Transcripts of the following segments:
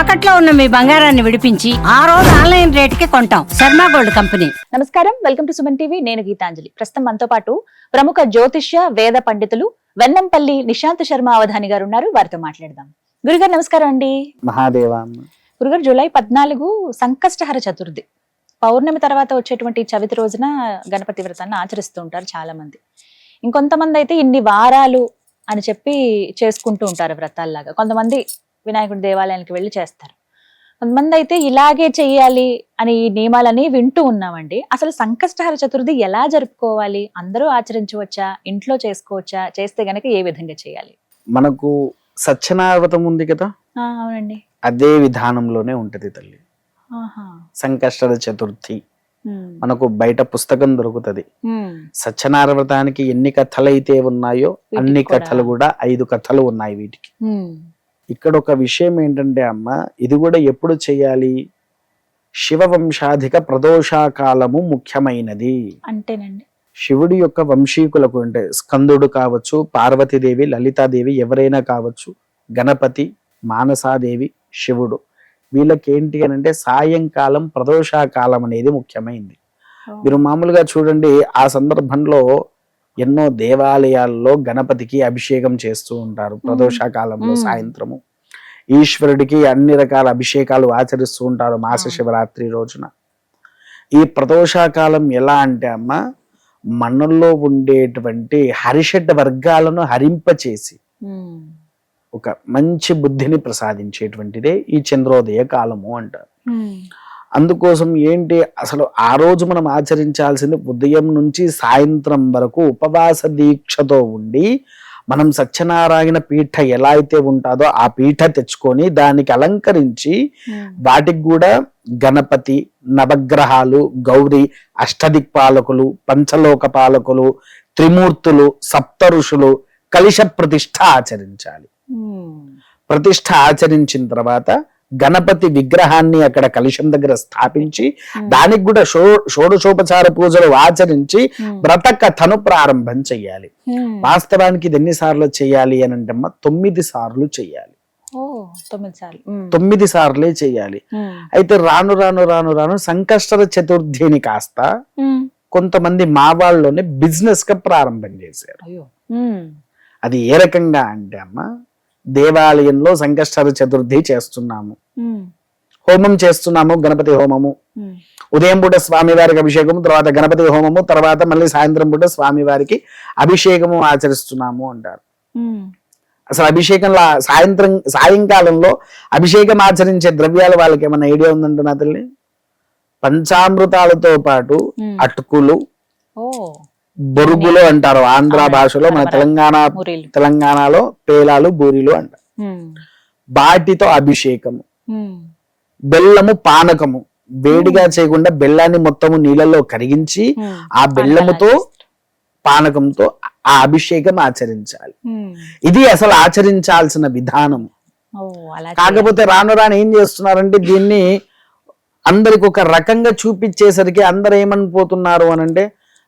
తాకట్లో ఉన్న మీ బంగారాన్ని విడిపించి ఆ రోజు ఆన్లైన్ రేటుకి కొంటాం. Sharma gold company. నమస్కారం. Welcome to Suman TV. నేను గీతాంజలి. ప్రస్తుతం మనతో పాటు ప్రముఖ జ్యోతిష్య వేద పండితులు వెన్నంపల్లి నిశాంత్ శర్మ అవధాని గారు ఉన్నారు. వారితో మాట్లాడదాం. గురుగారు నమస్కారం అండి. మహాదేవ. గురుగారు జూలై పద్నాలుగు సంకష్టహర చతుర్థి. పౌర్ణమి తర్వాత వచ్చేటువంటి చవితి రోజున గణపతి వ్రతాన్ని ఆచరిస్తూ ఉంటారు చాలా మంది ఇంకొంతమంది అయితే ఇన్ని వారాలు అని చెప్పి చేసుకుంటూ ఉంటారు వ్రతాల్లాగా. కొంతమంది వినాయకుడి దేవాలయానికి వెళ్ళి చేస్తారు. కొంతమంది అయితే ఇలాగే చెయ్యాలి అని ఈ నియమాలని వింటూ ఉన్నామండి. అసలు సంకష్టహర చతుర్థి ఎలా జరుపుకోవాలి? అందరూ ఆచరించవచ్చా? ఇంట్లో చేసుకోవచ్చా? చేస్తే గనక ఏ విధంగా చేయాలి? మనకు సత్యనావ్రతం ఉంది కదా? అవునండి. అదే విధానంలోనే ఉంటది తల్లి. ఆహా. సంకష్టద చతుర్థి. మనకు బయట పుస్తకం దొరుకుతది. ఉమ్. సత్యనారాయణ వ్రతానికి ఎన్ని కథలు అయితే ఉన్నాయో అన్ని. కథలు కూడా ఐదు కథలు ఉన్నాయి వీటికి. ఇక్కడ ఒక విషయం ఏంటంటే అమ్మ ఇది కూడా ఎప్పుడు చేయాలి? శివవంశాధిక ప్రదోషాకాలము ముఖ్యమైనది. అంతేనండి. శివుడి యొక్క వంశీకులకు అంటే స్కందుడు కావచ్చు పార్వతీదేవి లలితాదేవి ఎవరైనా కావచ్చు గణపతి మానసాదేవి శివుడు వీళ్ళకేంటి అని అంటే సాయంకాలం ప్రదోషాకాలం అనేది ముఖ్యమైంది. మీరు మామూలుగా చూడండి ఆ సందర్భంలో ఎన్నో దేవాలయాల్లో గణపతికి అభిషేకం చేస్తూ ఉంటారు ప్రదోషాకాలంలో. సాయంత్రము ఈశ్వరుడికి అన్ని రకాల అభిషేకాలు ఆచరిస్తూ ఉంటారు మాస. శివరాత్రి రోజున ఈ ప్రదోషాకాలం ఎలా అంటే అమ్మ మనల్లో ఉండేటువంటి హరిషడ్ వర్గాలను హరింపచేసి. ఒక మంచి బుద్ధిని ప్రసాదించేటువంటిదే ఈ చంద్రోదయ కాలము అంటారు. అందుకోసం ఏంటి అసలు ఆ రోజు మనం ఆచరించాల్సింది ఉదయం నుంచి సాయంత్రం వరకు ఉపవాస దీక్షతో ఉండి మనం సత్యనారాయణ పీఠ ఎలా అయితే ఉంటుందో ఆ పీఠ తెచ్చుకొని దానికి అలంకరించి ఉమ్. వాటికి కూడా గణపతి నవగ్రహాలు గౌరీ అష్టదిక్పాలకులు పంచలోక పాలకులు త్రిమూర్తులు సప్త ఋషులు కలిశ ప్రతిష్ఠ ఆచరించాలి ఉమ్. ప్రతిష్ఠ ఆచరించిన తర్వాత గణపతి విగ్రహాన్ని అక్కడ కలుషం దగ్గర స్థాపించి ఉమ్. దానికి కూడా షో షోడశోపచార పూజలు ఆచరించి ఉమ్. వ్రత కథను ప్రారంభం చెయ్యాలి ఉమ్. వాస్తవానికి ఇది ఎన్నిసార్లు చేయాలి అని అంటే అమ్మ తొమ్మిది సార్లు చేయాలి తొమ్మిది సార్లు ఉమ్. తొమ్మిది సార్లే చేయాలి. అయితే రాను రాను రాను రాను సంకష్టర చతుర్థిని కాస్త. కొంతమంది మా వాళ్ళలోనే బిజినెస్గా ప్రారంభం చేశారు. అది ఏ రకంగా అంటే అమ్మ దేవాలయంలో సంకష్టర చతుర్థి చేస్తున్నాము. హోమం చేస్తున్నాము గణపతి హోమము. ఉదయం పూట స్వామివారికి అభిషేకము తర్వాత గణపతి హోమము తర్వాత మళ్ళీ సాయంత్రం పూట స్వామివారికి అభిషేకము ఆచరిస్తున్నాము అంటారు. అసలు అభిషేకంలో సాయంత్రం సాయంకాలంలో అభిషేకం ఆచరించే ద్రవ్యాలు వాళ్ళకి ఏమైనా ఐడియా ఉందంటే నా తల్లి పంచామృతాలతో పాటు. అటుకులు ఓ బొరుగులు అంటారు ఆంధ్ర. భాషలో మన. తెలంగాణ తెలంగాణలో పేలాలు బూరిలు అంటారు. వాటితో అభిషేకము. బెల్లము పానకము వేడిగా చేయకుండా బెల్లాన్ని మొత్తము నీళ్ళలో కరిగించి. ఆ బెల్లముతో పానకంతో ఆ అభిషేకం ఆచరించాలి. ఇది అసలు ఆచరించాల్సిన విధానం కాకపోతే రాను రాను ఏం చేస్తున్నారంటే దీన్ని అందరికి ఒక రకంగా చూపించేసరికి అందరు ఏమనిపోతున్నారు అని అంటే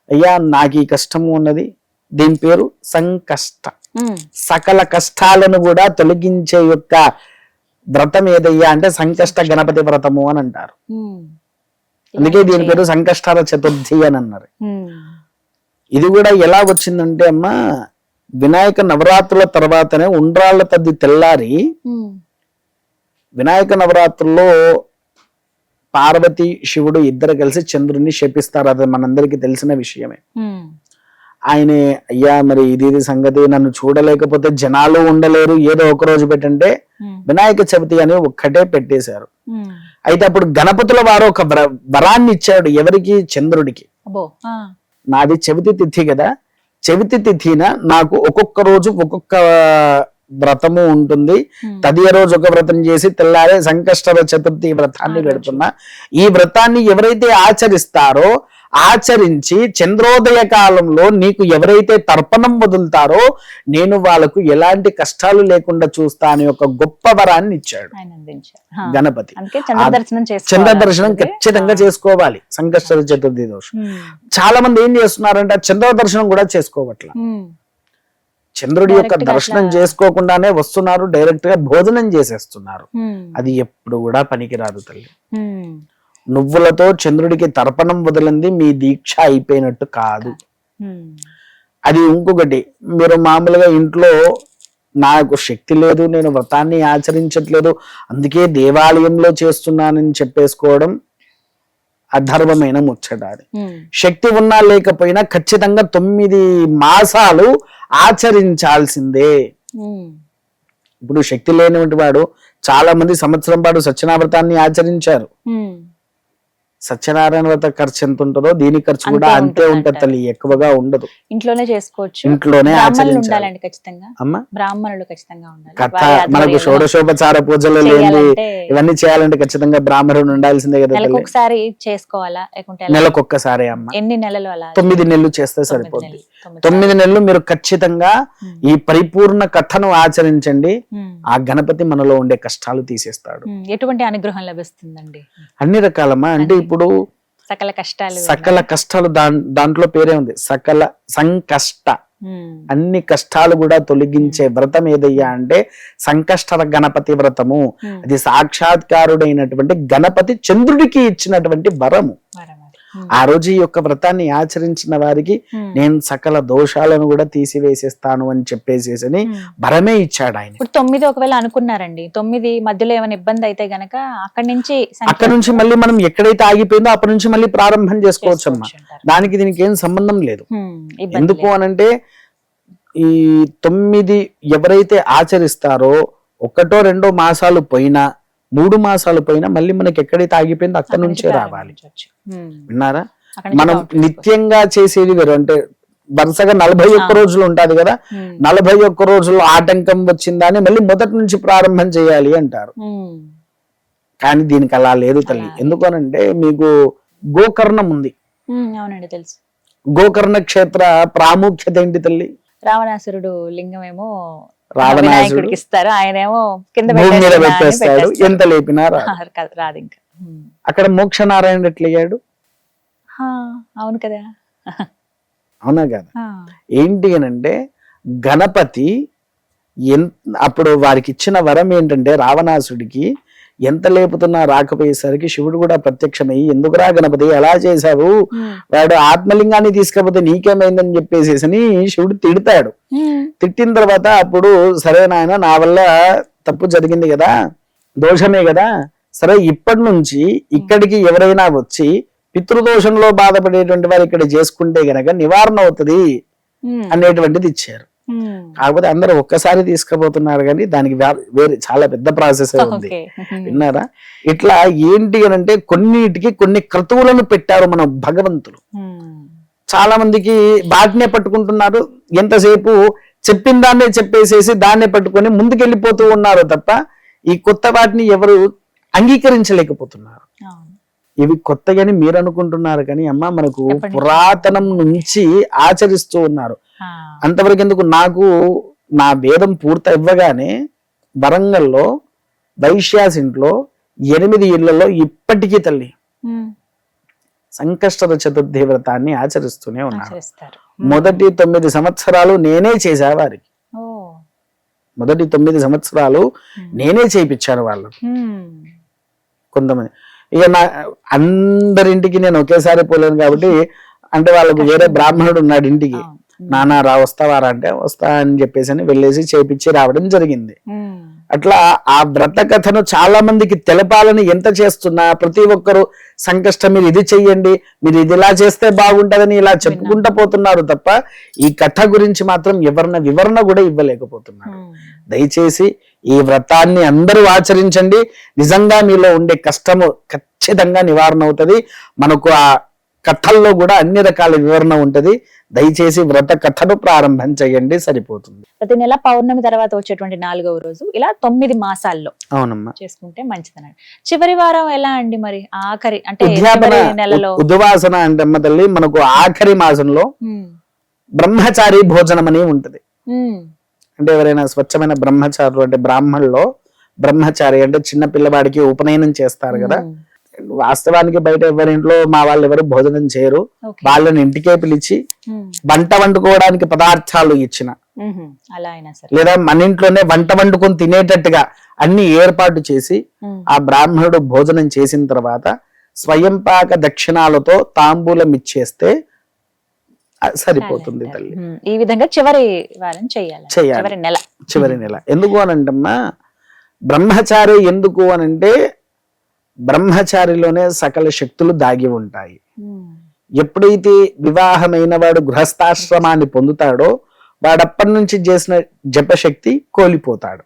అయ్యా నాకు ఈ కష్టము ఉన్నది దీని పేరు సంకష్ట. సకల కష్టాలను కూడా తొలగించే యొక్క వ్రతం ఏదయ్యా అంటే సంకష్ట గణపతి వ్రతము అని అంటారు. అందుకే దీని పేరు సంకష్టాల చతుర్థి అని అన్నారు. ఇది కూడా ఎలా వచ్చిందంటే అమ్మా వినాయక నవరాత్రుల తర్వాతనే ఉండ్రాళ్ళ తద్ది తెల్లారి. వినాయక నవరాత్రుల్లో పార్వతి శివుడు ఇద్దరు కలిసి చంద్రుడిని శపిస్తారు అది మనందరికీ తెలిసిన విషయమే. ఆయనే అయ్యా మరి ఇది ఇది సంగతి నన్ను చూడలేకపోతే జనాలు ఉండలేరు ఏదో ఒక రోజు పెట్టంటే. వినాయక చవితి అని ఒక్కటే పెట్టేశారు. అయితే అప్పుడు గణపతుల వారు ఒక వర- వరాన్ని ఇచ్చాడు ఎవరికి చంద్రుడికి. నాది చవితి తిథి కదా చవితి తిథిన నాకు ఒక్కొక్క రోజు ఒక్కొక్క వ్రతము ఉంటుంది ఉమ్. తదియ రోజు ఒక వ్రతం చేసి తెల్లారే సంకష్టర చతుర్థి వ్రతాన్ని. పెడుతున్నా ఈ వ్రతాన్ని ఎవరైతే ఆచరిస్తారో ఆచరించి చంద్రోదయ కాలంలో నీకు ఎవరైతే తర్పణం వదులుతారో నేను వాళ్ళకు ఎలాంటి కష్టాలు లేకుండా చూస్తా అనే ఒక గొప్ప వరాన్ని ఇచ్చాడు. గణపతి చంద్ర దర్శనం. ఖచ్చితంగా. చేసుకోవాలి సంకష్టర చతుర్థి దోషం ఉమ్. చాలా మంది ఏం చేస్తున్నారంటే చంద్ర దర్శనం కూడా చేసుకోవట్ల ఉమ్. చంద్రుడి యొక్క దర్శనం చేసుకోకుండానే వస్తున్నారు డైరెక్ట్గా భోజనం చేసేస్తున్నారు. అది ఎప్పుడు కూడా పనికిరాదు తల్లి. నువ్వులతో చంద్రుడికి తర్పణం వదిలింది మీ దీక్ష అయిపోయినట్టు కాదు. అది ఇంకొకటి మీరు మామూలుగా ఇంట్లో నాకు శక్తి లేదు నేను వ్రతాన్ని ఆచరించట్లేదు అందుకే దేవాలయంలో చేస్తున్నానని చెప్పేసుకోవడం అధర్మమైన ముచ్చట అది శక్తి ఉన్నా లేకపోయినా ఖచ్చితంగా తొమ్మిది మాసాలు ఆచరించాల్సిందే. ఇప్పుడు శక్తి లేనివంటి వాడు చాలా మంది సంవత్సరం పాటు సత్యనావ్రతాన్ని ఆచరించారు. సత్యనారాయణ వ్రత ఖర్చు ఎంత ఉంటుందో దీని ఖర్చు కూడా అంతే ఉంటుంది. తల్లి ఎక్కువగా ఉండదు. ఇంట్లోనే చేసుకోవచ్చు. ఇంట్లోనే బ్రాహ్మణులు ఆచరించాలి. ఉండాలండి ఖచ్చితంగా. అమ్మ? బ్రాహ్మణులు ఖచ్చితంగా ఉండాలి. కథ వారి మనకు షోడశోపచార పూజలు లేని ఇవన్నీ చేయాలంటే ఖచ్చితంగా బ్రాహ్మణుడు ఉండాల్సిందే కదా నెలకు ఒకసారి చేసుకోవాలా? నెలకొక్కసారి అమ్మ. ఎన్ని నెలలు అలా? తొమ్మిది నెలలు చేస్తే నెలలు, తొమ్మిది నెలలు మీరు ఖచ్చితంగా ఈ పరిపూర్ణ కథను ఆచరించండి. ఆ గణపతి మనలో ఉండే కష్టాలు తీసేస్తాడు. ఎటువంటి అనుగ్రహం లభిస్తుందండి? అన్ని రకాలమ్మా. అంటే. ఇప్పుడు సకల కష్టాలు సకల కష్టాలు దాంట్లో పేరే ఉంది. సకల సంకష్ట. అన్ని కష్టాలు కూడా తొలగించే వ్రతం ఏదయ్యా అంటే సంకష్ట గణపతి వ్రతము. అది సాక్షాత్కారుడైనటువంటి గణపతి చంద్రుడికి ఇచ్చినటువంటి వరము. ఆ రోజు ఈ యొక్క వ్రతాన్ని ఆచరించిన వారికి ఉమ్, నేను సకల దోషాలను కూడా తీసివేసేస్తాను అని చెప్పేసేసి ఉమ్. వరమే ఇచ్చాడు ఆయన తొమ్మిది ఒకవేళ అనుకున్నారండి తొమ్మిది మధ్యలో ఏమైనా ఇబ్బంది అయితే గనక అక్కడి నుంచి అక్కడ నుంచి మళ్ళీ మనం ఎక్కడైతే ఆగిపోయిందో అప్పటి నుంచి మళ్ళీ ప్రారంభం చేసుకోవచ్చు అమ్మా. దానికి దీనికి ఏం సంబంధం లేదు ఎందుకు. అనంటే ఈ తొమ్మిది ఎవరైతే ఆచరిస్తారో ఒకటో రెండో మాసాలు పోయినా మూడు మాసాలు పోయినా మళ్ళీ మనకి ఎక్కడైతే ఆగిపోయిందో అక్కడ నుంచే రావాలి. విన్నారా? మనం. నిత్యంగా చేసేది వేరు. అంటే వరుసగా నలభై ఒక్క. రోజులు ఉంటది కదా? నలభై ఒక్క రోజుల్లో ఆటంకం వచ్చిందా అని మళ్ళీ మొదటి నుంచి ప్రారంభం చేయాలి అంటారు. కానీ దీనికి అలా లేదు తల్లి. అలా ఎందుకు అనంటే మీకు గోకర్ణం ఉంది. అవునండి తెలుసు. గోకర్ణ క్షేత్ర ప్రాముఖ్యత ఏంటి తల్లి? రావణాసురుడు లింగం ఏమో రావణాసురుడు వినాయకుడికి ఇస్తారు. ఆయన ఏమో కింద మీద అని పెట్టేస్తాడు. ఎంత లేపినా రాదు. ఇంకా. అక్కడ మోక్ష నారాయణ ఎట్లయ్యాడు అవును కదా. అవునా కదా? ఏంటి అనంటే గణపతి ఎన్ అప్పుడు వారికి ఇచ్చిన వరం ఏంటంటే రావణాసుడికి ఎంత లేపుతున్నా రాకపోయేసరికి శివుడు కూడా ప్రత్యక్షమై ఎందుకురా గణపతి ఎలా చేశావు? వాడు ఆత్మలింగాన్ని తీసుకపోతే నీకేమైందని చెప్పేసి శివుడు తిడతాడు. తిట్టిన తర్వాత అప్పుడు సరే నాయన నా వల్ల తప్పు జరిగింది కదా దోషమే కదా సరే ఇప్పటి నుంచి ఇక్కడికి ఎవరైనా వచ్చి పితృదోషంలో బాధపడేటువంటి వారు ఇక్కడ చేసుకుంటే గనక నివారణ అవుతుంది అనేటువంటిది ఇచ్చారు. కాకపోతే అందరూ ఒక్కసారి తీసుకుపోతున్నారు కానీ దానికి వేరే చాలా పెద్ద ప్రాసెస్ ఉంది. ఉమ్, విన్నారా? ఇట్లా ఏంటి అని అంటే కొన్నిటికి కొన్ని క్రతువులను పెట్టారు మన భగవంతులు. ఉమ్, చాలా మందికి వాటినే పట్టుకుంటున్నారు. ఎంతసేపు చెప్పిన దాన్నే చెప్పేసేసి దాన్నే పట్టుకొని ముందుకెళ్ళిపోతూ ఉన్నారు తప్ప ఈ కొత్త వాటిని ఎవరు అంగీకరించలేకపోతున్నారు. ఇవి కొత్తగాని మీరు అనుకుంటున్నారు కానీ అమ్మ మనకు? పురాతనం నుంచి ఆచరిస్తూ ఉన్నారు. అంతవరకు ఎందుకు నాకు నా వేదం పూర్తి ఇవ్వగానే వరంగల్లో వైశ్యాస్ ఇంట్లో ఎనిమిది ఇళ్ళలో ఇప్పటికీ తల్లి ఉమ్, సంకష్టర చతుర్థి వ్రతాన్ని ఆచరిస్తూనే ఉన్నారు. మొదటి తొమ్మిది సంవత్సరాలు నేనే చేశా వారికి. మొదటి తొమ్మిది సంవత్సరాలు నేనే చేయించాను వాళ్ళు కొంతమంది ఇక నా అందరింటికి నేను ఒకేసారి పోలేను కాబట్టి అంటే వాళ్ళకు వేరే బ్రాహ్మణుడు ఉన్నాడు ఇంటికి. నానా రా వస్తావారా అంటే వస్తా అని చెప్పేసి అని వెళ్ళేసి చేపించి రావడం జరిగింది. అట్లా ఆ వ్రత కథను చాలా మందికి తెలపాలని ఎంత చేస్తున్నా ప్రతి ఒక్కరు సంకష్టం మీరు ఇది చెయ్యండి మీరు ఇది ఇలా చేస్తే బాగుంటదని ఇలా చెప్పుకుంటూ పోతున్నారు తప్ప ఈ కథ గురించి మాత్రం ఎవరిన వివరణ కూడా ఇవ్వలేకపోతున్నారు. దయచేసి ఈ వ్రతాన్ని అందరూ ఆచరించండి. నిజంగా మీలో ఉండే కష్టము ఖచ్చితంగా నివారణ అవుతది మనకు ఆ కథల్లో కూడా అన్ని రకాల వివరణ ఉంటది. దయచేసి వ్రత కథను ప్రారంభం చేయండి సరిపోతుంది. ప్రతి నెల పౌర్ణమి తర్వాత వచ్చేటువంటి నాలుగవ రోజు ఇలా తొమ్మిది మాసాల్లో అవునమ్మా. చేసుకుంటే మంచిదనండి చివరి వారం ఎలా అండి మరి? ఆఖరి అంటే నెలలో ఉద్వాసన అంటే అమ్మ తల్లి మనకు ఆఖరి మాసంలో బ్రహ్మచారి భోజనం అని ఉంటది అంటే ఎవరైనా స్వచ్ఛమైన బ్రహ్మచారులు అంటే బ్రాహ్మణుల్లో బ్రహ్మచారి అంటే చిన్న పిల్లవాడికి ఉపనయనం చేస్తారు కదా. వాస్తవానికి బయట ఎవరింట్లో మా వాళ్ళు ఎవరు భోజనం చేయరు. వాళ్ళని ఇంటికే పిలిచి వంట వండుకోవడానికి పదార్థాలు ఇచ్చిన. లేదా మన ఇంట్లోనే వంట వండుకొని తినేటట్టుగా అన్ని ఏర్పాటు చేసి ఆ బ్రాహ్మణుడు భోజనం చేసిన తర్వాత స్వయం పాక దక్షిణాలతో తాంబూలం ఇచ్చేస్తే సరిపోతుంది తల్లి. ఈ విధంగా చివరి వారం చేయాలి. చివరి నెల. చివరి నెల. ఎందుకు అని అంటమ్మా బ్రహ్మచారి ఎందుకు అని అంటే బ్రహ్మచారిలోనే సకల శక్తులు దాగి ఉంటాయి. ఎప్పుడైతే వివాహమైన వాడు గృహస్థాశ్రమాన్ని పొందుతాడో వాడప్పటి నుంచి చేసిన జపశక్తి కోల్పోతాడు.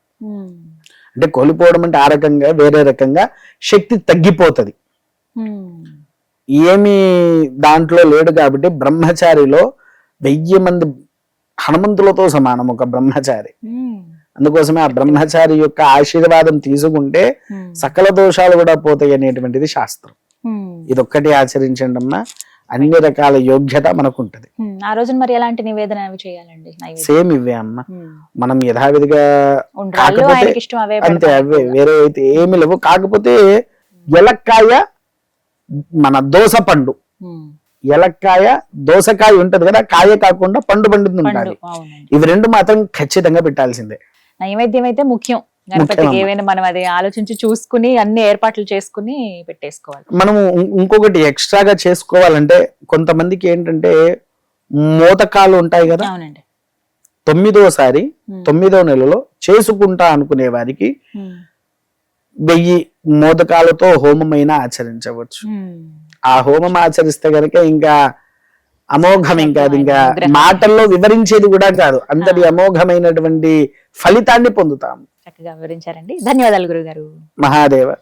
అంటే కోల్పోవడం అంటే ఆ రకంగా వేరే రకంగా శక్తి తగ్గిపోతది. ఏమీ దాంట్లో లేడు కాబట్టి బ్రహ్మచారిలో వెయ్యి మంది హనుమంతులతో సమానం ఒక బ్రహ్మచారి. అందుకోసమే ఆ బ్రహ్మచారి యొక్క ఆశీర్వాదం తీసుకుంటే సకల దోషాలు కూడా పోతాయి అనేటువంటిది శాస్త్రం. ఇదొక్కటి ఆచరించండి అమ్మా. అన్ని రకాల యోగ్యత మనకు ఉంటది ఆ రోజున మరి ఎలాంటి నివేదన చేయాలండి? సేమ్ ఇవే అమ్మ. మనం యథావిధిగా కాకపోతే అంతే అవే. వేరే అయితే ఏమి లేవు. కాకపోతే ఎలక్కాయ మన దోస పండు. ఎలక్కాయ దోసకాయ ఉంటది కదా కాయ కాకుండా పండు పండుతుంది పండు ఉండాలి. ఇవి రెండు మాత్రం ఖచ్చితంగా పెట్టాల్సిందే. నైవేద్యం అయితే ముఖ్యం. గణపతికి. ఏవైనా మనం అది ఆలోచించి చూసుకుని అన్ని ఏర్పాట్లు చేసుకుని పెట్టేసుకోవాలి. మనము ఇం- ఇంకొకటి ఎక్స్ట్రాగా చేసుకోవాలంటే కొంతమందికి ఏంటంటే మోదకాలు ఉంటాయి కదా. అవునండి. తొమ్మిదోసారి తొమ్మిదో నెలలో చేసుకుంటా అనుకునే వారికి వెయ్యి మోదకాలతో హోమమైనా ఆచరించవచ్చు. ఆ హోమం ఆచరిస్తే గనక ఇంకా అమోఘం ఇంకా అది ఇంకా. మాటల్లో వివరించేది కూడా కాదు. అంతటి అమోఘమైనటువంటి ఫలితాన్ని పొందుతాము. చక్కగా వివరించారండి. ధన్యవాదాలు గురుగారు. మహాదేవ.